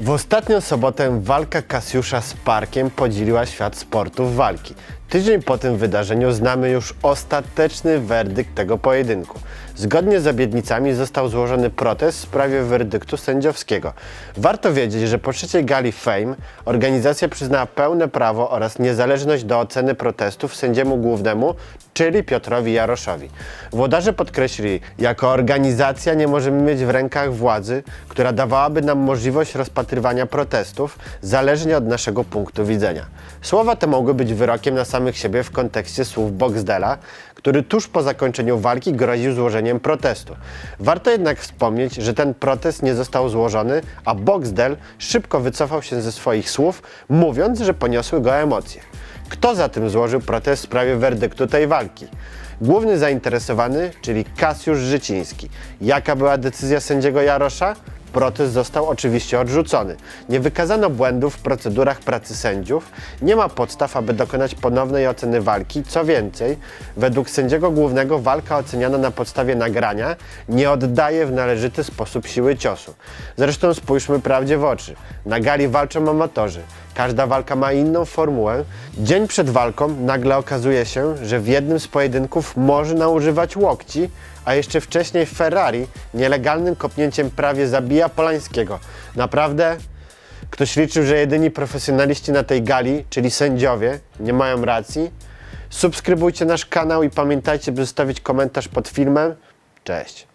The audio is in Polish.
W ostatnią sobotę walka Kasiusza z Parkiem podzieliła świat sportów walki. Tydzień po tym wydarzeniu znamy już ostateczny werdykt tego pojedynku. Zgodnie z obietnicami został złożony protest w sprawie werdyktu sędziowskiego. Warto wiedzieć, że po trzeciej gali Fame organizacja przyznała pełne prawo oraz niezależność do oceny protestów sędziemu głównemu, czyli Piotrowi Jaroszowi. Włodarze podkreślili, jako organizacja nie możemy mieć w rękach władzy, która dawałaby nam możliwość rozpatrywania protestów zależnie od naszego punktu widzenia. Słowa te mogły być wyrokiem na samych siebie w kontekście słów Boxdela, który tuż po zakończeniu walki groził złożeniem protestu. Warto jednak wspomnieć, że ten protest nie został złożony, a Boxdel szybko wycofał się ze swoich słów, mówiąc, że poniosły go emocje. Kto za tym złożył protest w sprawie werdyktu tej walki? Główny zainteresowany, czyli Kasiusz Życiński. Jaka była decyzja sędziego Jarosza? Protest został oczywiście odrzucony. Nie wykazano błędów w procedurach pracy sędziów, nie ma podstaw, aby dokonać ponownej oceny walki. Co więcej, według sędziego głównego walka oceniana na podstawie nagrania nie oddaje w należyty sposób siły ciosu. Zresztą spójrzmy prawdzie w oczy. Na gali walczą amatorzy. Każda walka ma inną formułę. Dzień przed walką nagle okazuje się, że w jednym z pojedynków można używać łokci, a jeszcze wcześniej Ferrari nielegalnym kopnięciem prawie zabija Polańskiego. Naprawdę? Ktoś liczył, że jedyni profesjonaliści na tej gali, czyli sędziowie, nie mają racji? Subskrybujcie nasz kanał i pamiętajcie, by zostawić komentarz pod filmem. Cześć!